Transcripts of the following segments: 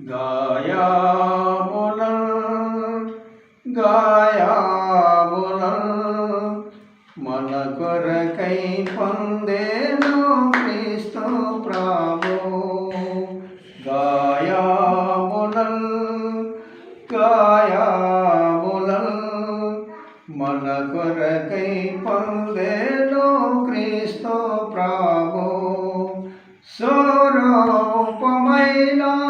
గాయాముల గాయాముల మన కొరకై పొందేను క్రీస్తు ప్రభు. గాయాముల గాయాముల మన కొరకై పొందేను క్రీస్తు ప్రభు. స్వరూపమైన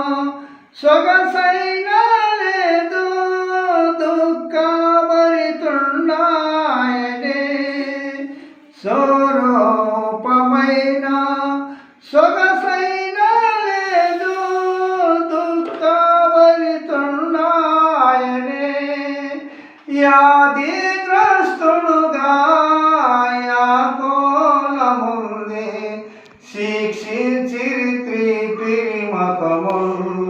సొగసైన లేదు దుఃఖభరితుండాయనే. స్వరూపమైన సొగసైన లేదు దుఃఖభరితుండాయనే. యాదిగ్రస్తుడుగా యాకోలముందే శిక్షించిరి పిరిమకములు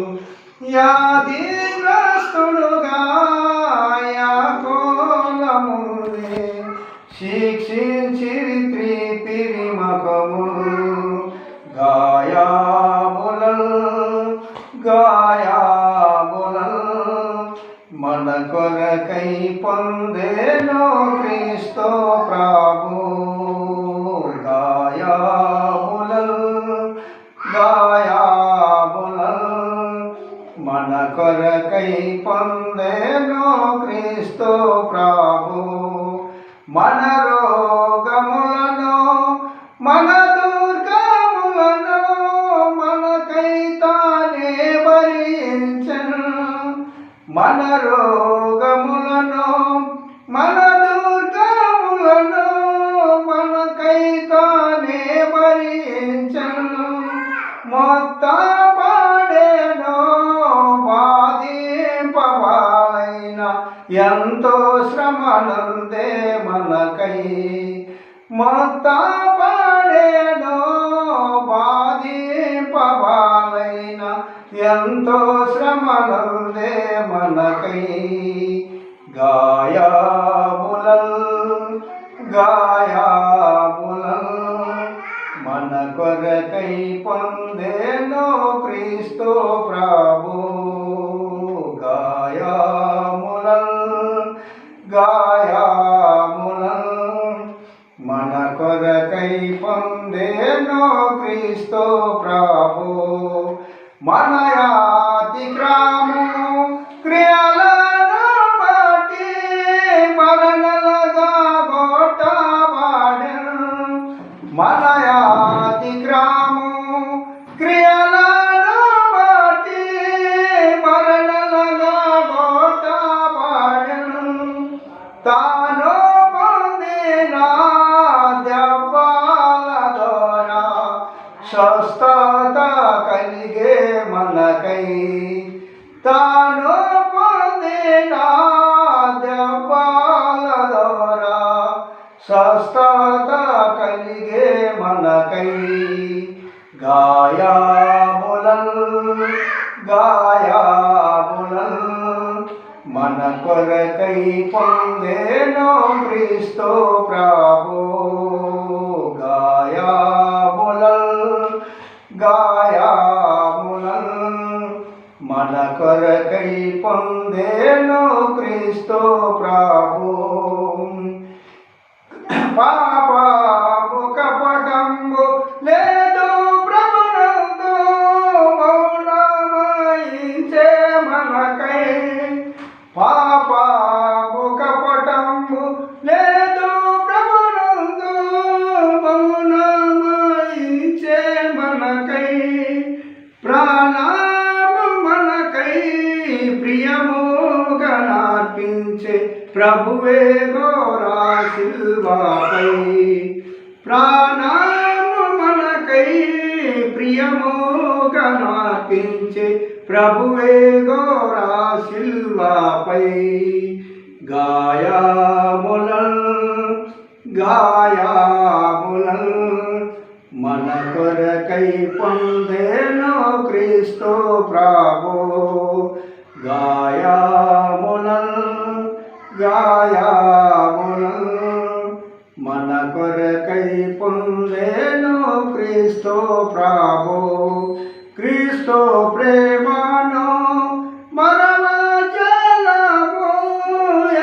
యాదిగ్రస్తుడుగా యాకోలముందే శిక్షించిరి పిరిమకములు గాయాములల్ గాయాములల్ మన కొరకై పొందేనో క్రీస్తు ప్రభు కొరకై పొందేను క్రీస్తు ప్రభు. మన రోగములను మన దుర్గములను మనకై తానే భరించను మన రోగములను మన శ్రమనుందే మనకై. మొత్త పాడేనో బాధింపవాలైన ఎంతో శ్రమనుందే మనకై. గాయాములల్ గాయాములల్ మన కొరకై పొందేనో క్రీస్తు ప్రభు. పొందేనో క్రీస్తు ప్రభు. మన అతిక్రము క్రియలను బట్టి మరణలుగా గొట్టబడెను మన అతిక్రము క్రియలను బట్టి మరణలుగా గొట్టబడెను తా మనకై తాను పొందిన దెబ్బల ద్వారా స్వస్థత కలిగే మనకై గాయాములల్ గాయాములల్ మన కొరకై పొందేనో క్రీస్తు ప్రభు. పొందేను క్రీస్తు ప్రభు. పాపము కపటంబు లేదు ప్రభునందు మౌనమయించే మనకై. పాపము కపటంబు లేదు ప్రభునందు మౌనమయించే మనకై. ప్రాణము ప్రియముగా ప్రభువే గోరా సిల్వాపై. ప్రాణము మనకై ప్రియముగా నార్పించే ప్రభువే గోరా సిల్వాపై. గాయాములల్ గాయాములల్ మన కొరకై పొందేనో క్రీస్తు ప్రభు. గా త్యాయామును మన కొరకై పొందేను క్రీస్తు ప్రాభో. క్రీస్తు ప్రేమను మరణ జలము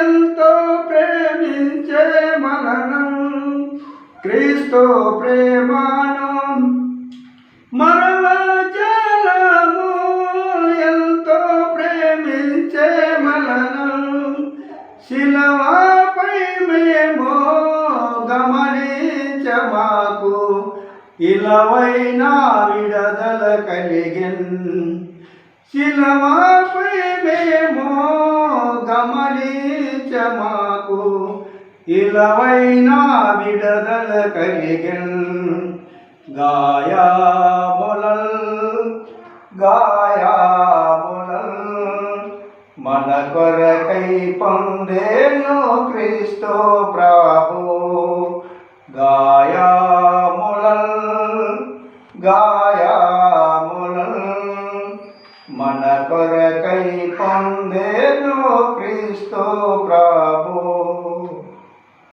ఎంతో ప్రేమించే మనను. క్రీస్తు ప్రేమను మరణ ఇలవైనా విడదల కలిగెన్. శిలవాపై మేము గమనించమాకు. ఇలవైనా విడదల కలిగెన్. గాయాములల్ గాయాములల్ మన కొరకై పొందేను క్రీస్తు ప్రభు. గాయాములల్